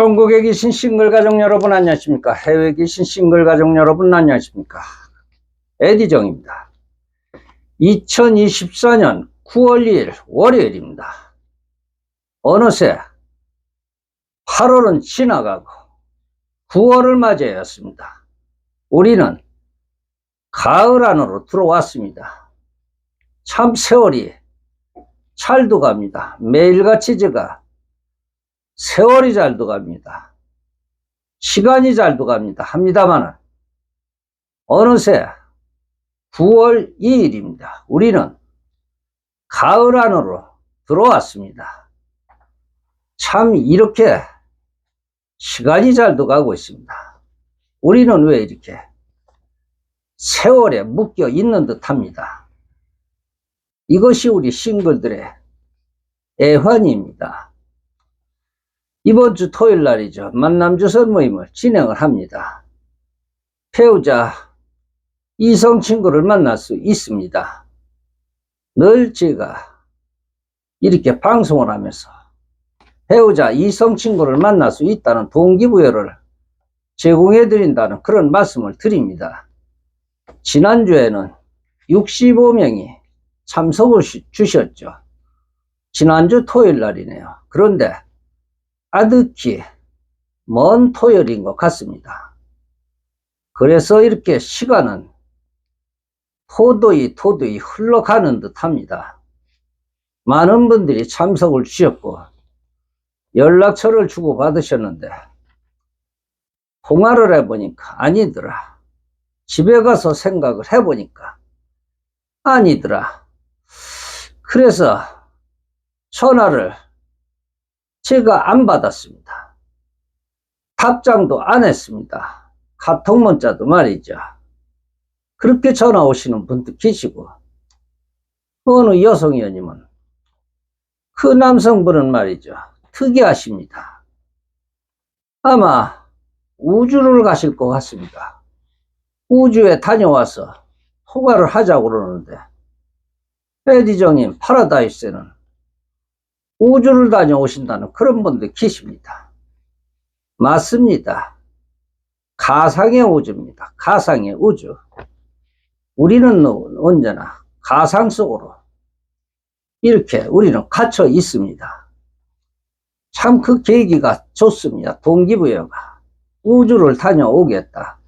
전국에 계신 싱글 가족 여러분 안녕하십니까? 해외에 계신 싱글 가족 여러분 안녕하십니까? 에디정입니다. 2024년 9월 2일 월요일입니다. 어느새 8월은 지나가고 9월을 맞이하였습니다. 우리는 가을 안으로 들어왔습니다. 참 세월이 잘도 갑니다. 매일같이 제가 세월이 잘도 갑니다. 시간이 잘도 갑니다. 합니다만은 어느새 9월 2일입니다. 우리는 가을 안으로 들어왔습니다. 참 이렇게 시간이 잘도 가고 있습니다. 우리는 왜 이렇게 세월에 묶여 있는 듯 합니다. 이것이 우리 싱글들의 애환입니다. 이번 주 토요일 날이죠. 만남 주선 모임을 진행을 합니다. 배우자 이성 친구를 만날 수 있습니다. 늘 제가 이렇게 방송을 하면서 배우자 이성 친구를 만날 수 있다는 동기부여를 제공해 드린다는 그런 말씀을 드립니다. 지난주에는 65명이 참석을 시- 주셨죠. 지난주 토요일 날이네요. 그런데 아득히 먼 토요일인 것 같습니다. 그래서 이렇게 시간은 토도히 토도히 흘러가는 듯 합니다. 많은 분들이 참석을 주셨고, 연락처를 주고받으셨는데, 통화를 해보니까 아니더라. 집에 가서 생각을 해보니까 아니더라. 그래서 전화를 제가 안 받았습니다. 답장도 안 했습니다. 카톡 문자도 말이죠. 그렇게 전화 오시는 분도 계시고, 어느 여성 의원님은 그 남성분은 말이죠. 특이하십니다. 아마 우주를 가실 것 같습니다. 우주에 다녀와서 허가를 하자고 그러는데, 에디정님 파라다이스에는 우주를 다녀오신다는 그런 분들 계십니다. 맞습니다. 가상의 우주입니다. 가상의 우주. 우리는 언제나 가상 속으로 이렇게 우리는 갇혀 있습니다. 참 그 계기가 좋습니다. 동기부여가. 우주를 다녀오겠다.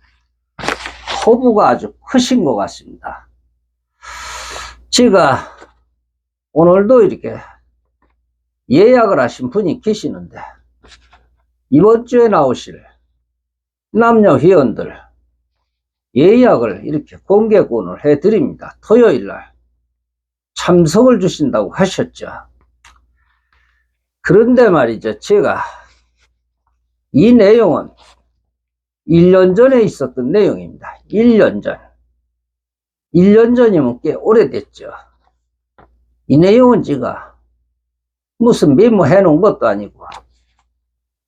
포부가 아주 크신 것 같습니다. 제가 오늘도 이렇게 예약을 하신 분이 계시는데 이번 주에 나오실 남녀 회원들 예약을 이렇게 공개권을 해드립니다. 토요일 날 참석을 주신다고 하셨죠. 그런데 말이죠. 제가 이 내용은 1년 전에 있었던 내용입니다. 1년 전. 1년 전이면 꽤 오래됐죠. 이 내용은 제가 무슨 메모해 놓은 것도 아니고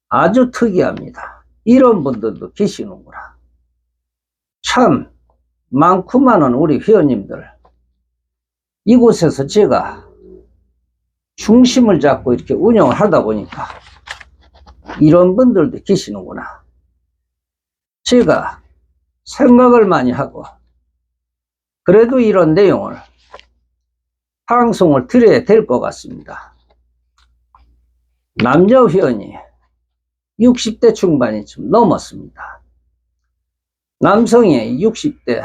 아주 특이합니다. 이런 분들도 계시는구나. 참 많고 많은 우리 회원님들 이곳에서 제가 중심을 잡고 이렇게 운영을 하다 보니까 이런 분들도 계시는구나. 제가 생각을 많이 하고 그래도 이런 내용을 방송을 드려야 될 것 같습니다. 남녀 회원이 60대 중반이 좀 넘었습니다. 남성이 60대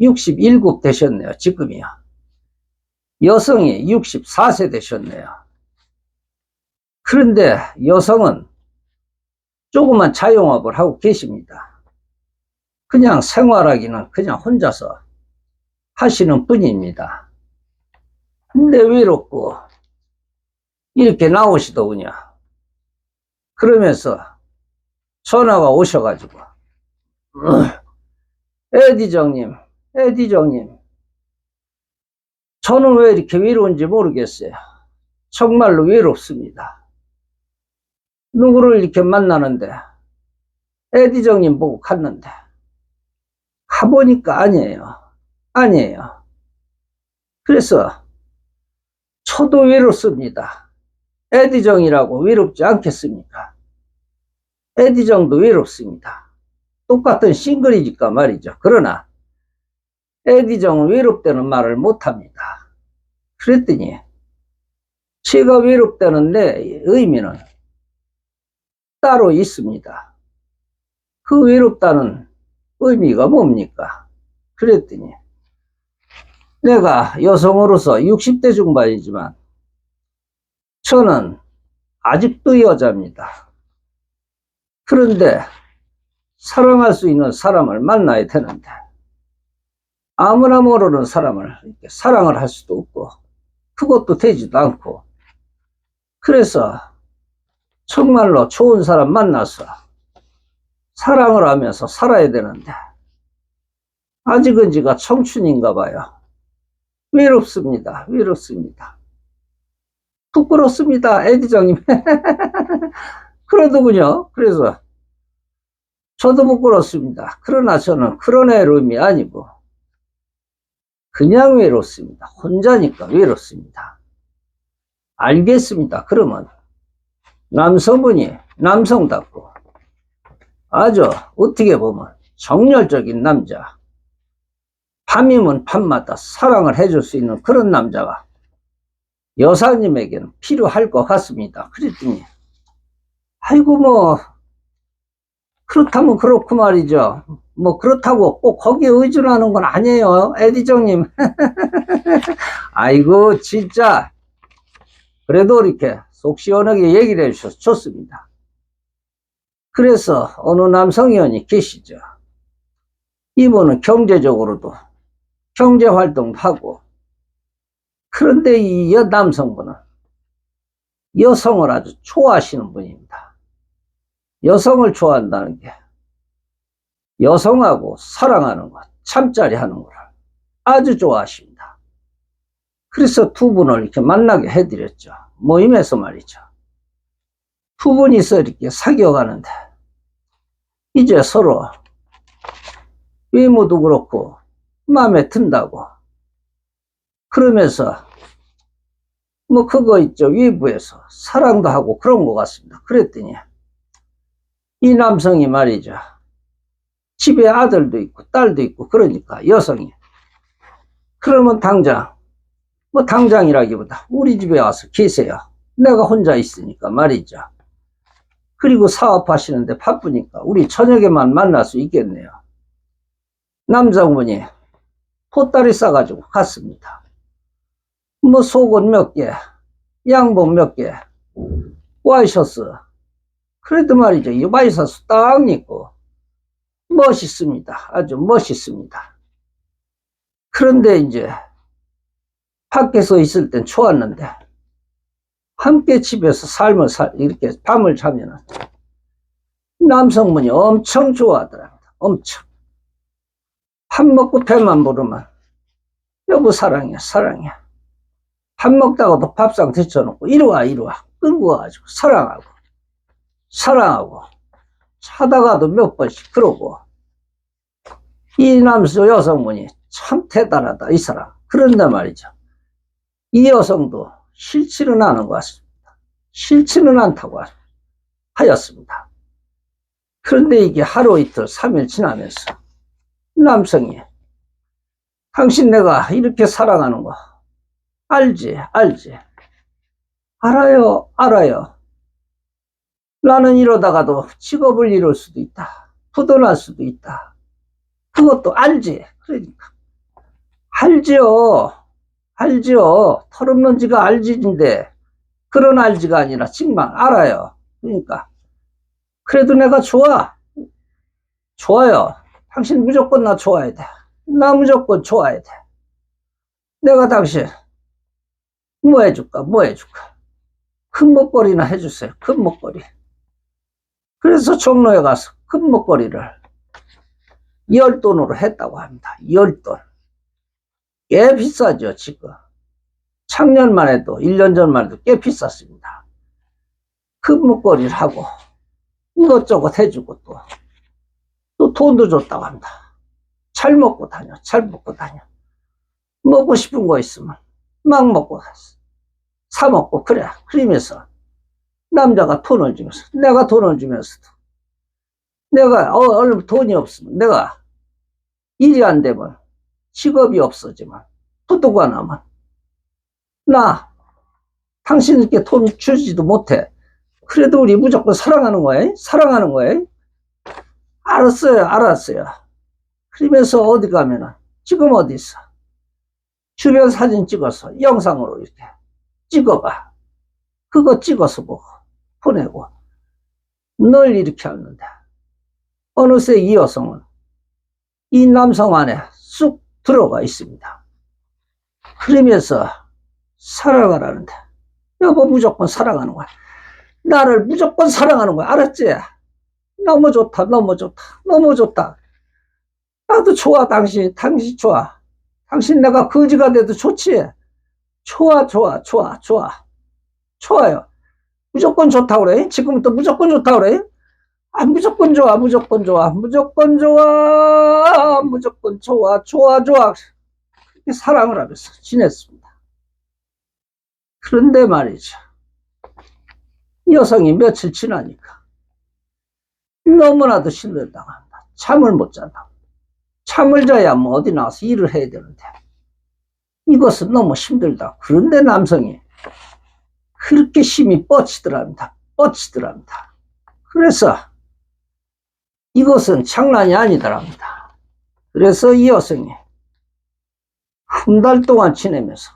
67 되셨네요. 지금이요. 여성이 64세 되셨네요. 그런데 여성은 조그만 자영업을 하고 계십니다. 그냥 생활하기는 그냥 혼자서 하시는 분입니다. 근데 외롭고 이렇게 나오시더군요. 그러면서 전화가 오셔가지고 에디정님, 에디정님 저는 왜 이렇게 외로운지 모르겠어요. 정말로 외롭습니다. 누구를 이렇게 만나는데 에디정님 보고 갔는데 가보니까 아니에요. 아니에요. 그래서 저도 외롭습니다. 에디정이라고 외롭지 않겠습니까? 에디정도 외롭습니다. 똑같은 싱글이니까 말이죠. 그러나 에디정은 외롭다는 말을 못합니다. 그랬더니 제가 외롭다는 내 의미는 따로 있습니다. 그 외롭다는 의미가 뭡니까? 그랬더니 내가 여성으로서 60대 중반이지만 저는 아직도 여자입니다. 그런데 사랑할 수 있는 사람을 만나야 되는데 아무나 모르는 사람을 사랑을 할 수도 없고 그것도 되지도 않고 그래서 정말로 좋은 사람 만나서 사랑을 하면서 살아야 되는데 아직은 제가 청춘인가 봐요. 외롭습니다. 외롭습니다. 부끄럽습니다. 에디장님. 그러더군요. 그래서 저도 부끄럽습니다. 그러나 저는 그런 외로움이 아니고 그냥 외롭습니다. 혼자니까 외롭습니다. 알겠습니다. 그러면 남성분이 남성답고 아주 어떻게 보면 정열적인 남자 밤이면 밤마다 사랑을 해줄 수 있는 그런 남자가 여사님에게는 필요할 것 같습니다. 그랬더니 아이고 뭐 그렇다면 그렇고 말이죠. 뭐 그렇다고 꼭 거기에 의존하는 건 아니에요. 에디정님. 아이고 진짜 그래도 이렇게 속 시원하게 얘기를 해주셔서 좋습니다. 그래서 어느 남성위원이 계시죠. 이분은 경제적으로도 경제활동도 하고 그런데 이 여 남성분은 여성을 아주 좋아하시는 분입니다. 여성을 좋아한다는 게 여성하고 사랑하는 것, 잠자리 하는 걸 아주 좋아하십니다. 그래서 두 분을 이렇게 만나게 해드렸죠. 모임에서 말이죠. 두 분이서 이렇게 사귀어 가는데 이제 서로 외모도 그렇고 마음에 든다고 그러면서 뭐 그거 있죠. 위부에서 사랑도 하고 그런 것 같습니다. 그랬더니 이 남성이 말이죠. 집에 아들도 있고 딸도 있고 그러니까 여성이. 그러면 당장 뭐 당장이라기보다 우리 집에 와서 계세요. 내가 혼자 있으니까 말이죠. 그리고 사업하시는데 바쁘니까 우리 저녁에만 만날 수 있겠네요. 남성분이 보따리 싸가지고 갔습니다. 뭐 속옷 몇 개, 양복 몇 개, 와이셔츠. 그래도 말이죠. 이 와이셔츠 딱 입고 멋있습니다. 아주 멋있습니다. 그런데 이제 밖에서 있을 땐 좋았는데 함께 집에서 삶을 살 이렇게 밤을 자면은 남성분이 엄청 좋아하더랍니다. 엄청. 밥 먹고 배만 부르면 여보 사랑해 사랑해 밥 먹다가도 밥상 데쳐놓고 이리 와 이리 와 끌고 와가지고 사랑하고 사랑하고 자다가도 몇 번씩 그러고. 이 남수 여성분이 참 대단하다 이 사람. 그런데 말이죠. 이 여성도 싫지는 않은 것 같습니다. 싫지는 않다고 하였습니다. 그런데 이게 하루 이틀 3일 지나면서 남성이 당신 내가 이렇게 사랑하는 거 알지 알지. 알아요 알아요. 나는 이러다가도 직업을 잃을 수도 있다. 부도날 수도 있다. 그것도 알지. 그러니까. 알지요. 알지요. 털없는 지가 알지인데 그런 알지가 아니라 정말 알아요. 그러니까. 그래도 내가 좋아. 좋아요. 당신 무조건 나 좋아야 돼. 나 무조건 좋아야 돼. 내가 당신 뭐 해줄까? 뭐 해줄까? 큰 먹거리나 해주세요. 큰 먹거리. 그래서 종로에 가서 큰 먹거리를 열 돈으로 했다고 합니다. 열 돈. 꽤 비싸죠, 지금. 작년만 해도, 1년 전만 해도 꽤 비쌌습니다. 큰 먹거리를 하고, 이것저것 해주고 또, 또 돈도 줬다고 한다. 잘 먹고 다녀, 잘 먹고 다녀. 먹고 싶은 거 있으면 막 먹고 사 먹고 그래. 그러면서 남자가 돈을 주면서 내가 돈을 주면서도 내가, 어, 얼른 돈이 없으면 내가 일이 안 되면 직업이 없어지면 부도가 나면 나 당신께 돈 주지도 못해. 그래도 우리 무조건 사랑하는 거야. 사랑하는 거야. 알았어요, 알았어요. 그러면서 어디 가면은 지금 어디 있어? 주변 사진 찍어서 영상으로 이렇게 찍어봐. 그거 찍어서 보고 보내고 늘 이렇게 하는데 어느새 이 여성은 이 남성 안에 쑥 들어가 있습니다. 그러면서 사랑을 하는데 여보 무조건 사랑하는 거야. 나를 무조건 사랑하는 거야. 알았지? 너무 좋다, 너무 좋다, 너무 좋다. 나도 좋아, 당신, 당신 좋아. 당신 내가 거지가 돼도 좋지? 좋아, 좋아, 좋아, 좋아. 좋아요. 무조건 좋다고 그래. 지금부터 무조건 좋다고 그래. 아, 무조건 좋아, 무조건 좋아, 무조건 좋아, 무조건 좋아, 좋아, 좋아. 그렇게 사랑을 하면서 지냈습니다. 그런데 말이죠. 이 여성이 며칠 지나니까 너무나도 신뢰당한다. 잠을 못 잔다. 잠을 자야 뭐 어디 나와서 일을 해야 되는데 이것은 너무 힘들다. 그런데 남성이 그렇게 힘이 뻗치더랍니다. 뻗치더랍니다. 그래서 이것은 장난이 아니더랍니다. 그래서 이 여성이 한 달 동안 지내면서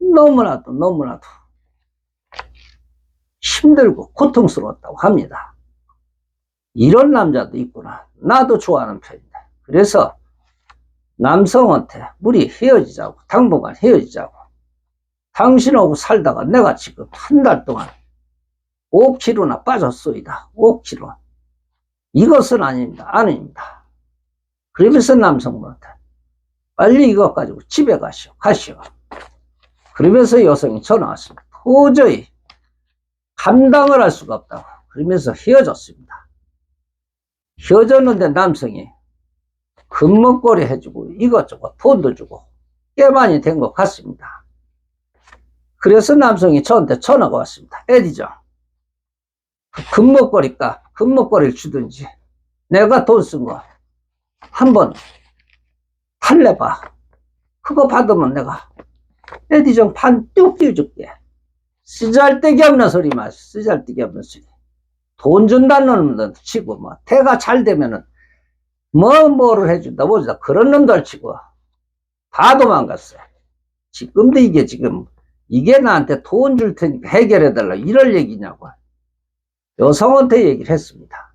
너무나도 너무나도 힘들고 고통스러웠다고 합니다. 이런 남자도 있구나. 나도 좋아하는 편인데. 그래서 남성한테 우리 헤어지자고, 당분간 헤어지자고. 당신하고 살다가 내가 지금 한 달 동안 5kg나 빠졌소이다. 5kg. 이것은 아닙니다. 아닙니다. 그러면서 남성분한테 빨리 이것 가지고 집에 가시오. 가시오. 그러면서 여성이 전화 왔습니다. 도저히 감당을 할 수가 없다고. 그러면서 헤어졌습니다. 헤어졌는데 남성이 금목걸이 해주고 이것저것 돈도 주고 꽤 많이 된 것 같습니다. 그래서 남성이 저한테 전화가 왔습니다. 에디죠. 그 금목걸이가 금목걸이를 주든지 내가 돈 쓴 거 한번 팔래봐. 그거 받으면 내가 에디정 판뚝 띄워줄게. 쓰잘데기 없는 소리 마. 쓰잘데기 없는 소리. 돈 준다는 놈들 치고 뭐 대가 잘 되면은 뭐 뭐를 해준다 뭐준다 그런 놈들 치고 다 도망갔어요. 지금도 이게 지금 이게 나한테 돈 줄 테니까 해결해 달라 이럴 얘기냐고 여성한테 얘기를 했습니다.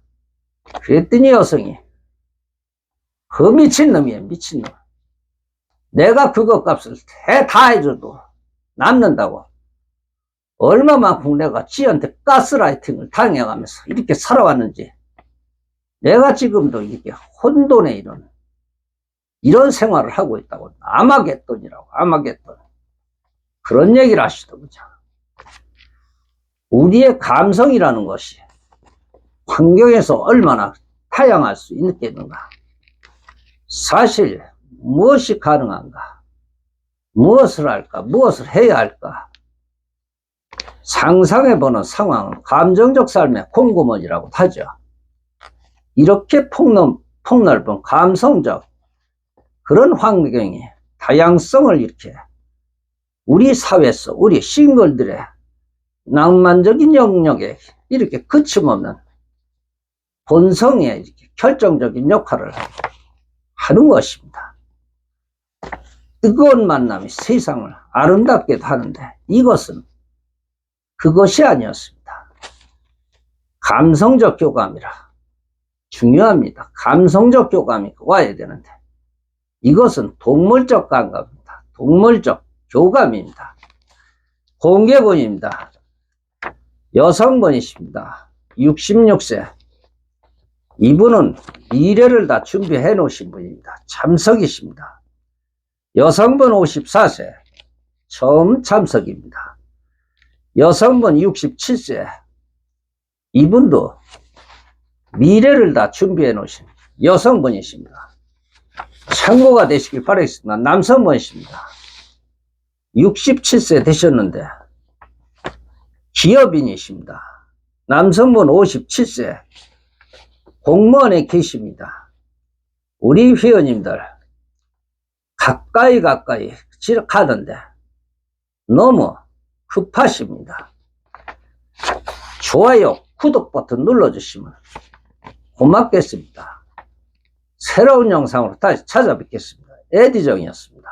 그랬더니 여성이 그 미친놈이에요 미친놈. 내가 그거 값을 해, 다 해줘도 남는다고. 얼마만큼 내가 지한테 가스라이팅을 당해가면서 이렇게 살아왔는지 내가 지금도 이렇게 혼돈에 이런 이런 생활을 하고 있다고 아마겟돈이라고 아마겟돈 그런 얘기를 하시더군요. 우리의 감성이라는 것이 환경에서 얼마나 다양할 수 있겠는가. 사실 무엇이 가능한가? 무엇을 할까? 무엇을 해야 할까? 상상해보는 상황은 감정적 삶의 곰고문이라고 하죠. 이렇게 폭넓, 폭넓은 감성적 그런 환경이 다양성을 이렇게 우리 사회 속, 우리 싱글들의 낭만적인 영역에 이렇게 그침없는 본성에 이렇게 결정적인 역할을 하는 것입니다. 뜨거운 만남이 세상을 아름답게 하는데 이것은 그것이 아니었습니다. 감성적 교감이라 중요합니다. 감성적 교감이 와야 되는데 이것은 동물적 감각입니다. 동물적 교감입니다. 공개본입니다. 여성분이십니다. 66세. 이분은 미래를 다 준비해 놓으신 분입니다. 참석이십니다. 여성분 54세. 처음 참석입니다. 여성분 67세. 이분도 미래를 다 준비해 놓으신 여성분이십니다. 참고가 되시길 바라겠습니다. 남성분이십니다. 67세 되셨는데 기업인이십니다. 남성분 57세 공무원에 계십니다. 우리 회원님들 가까이 가까이 지적하던데 너무 급하십니다. 좋아요, 구독 버튼 눌러주시면 고맙겠습니다. 새로운 영상으로 다시 찾아뵙겠습니다. 에디정이었습니다.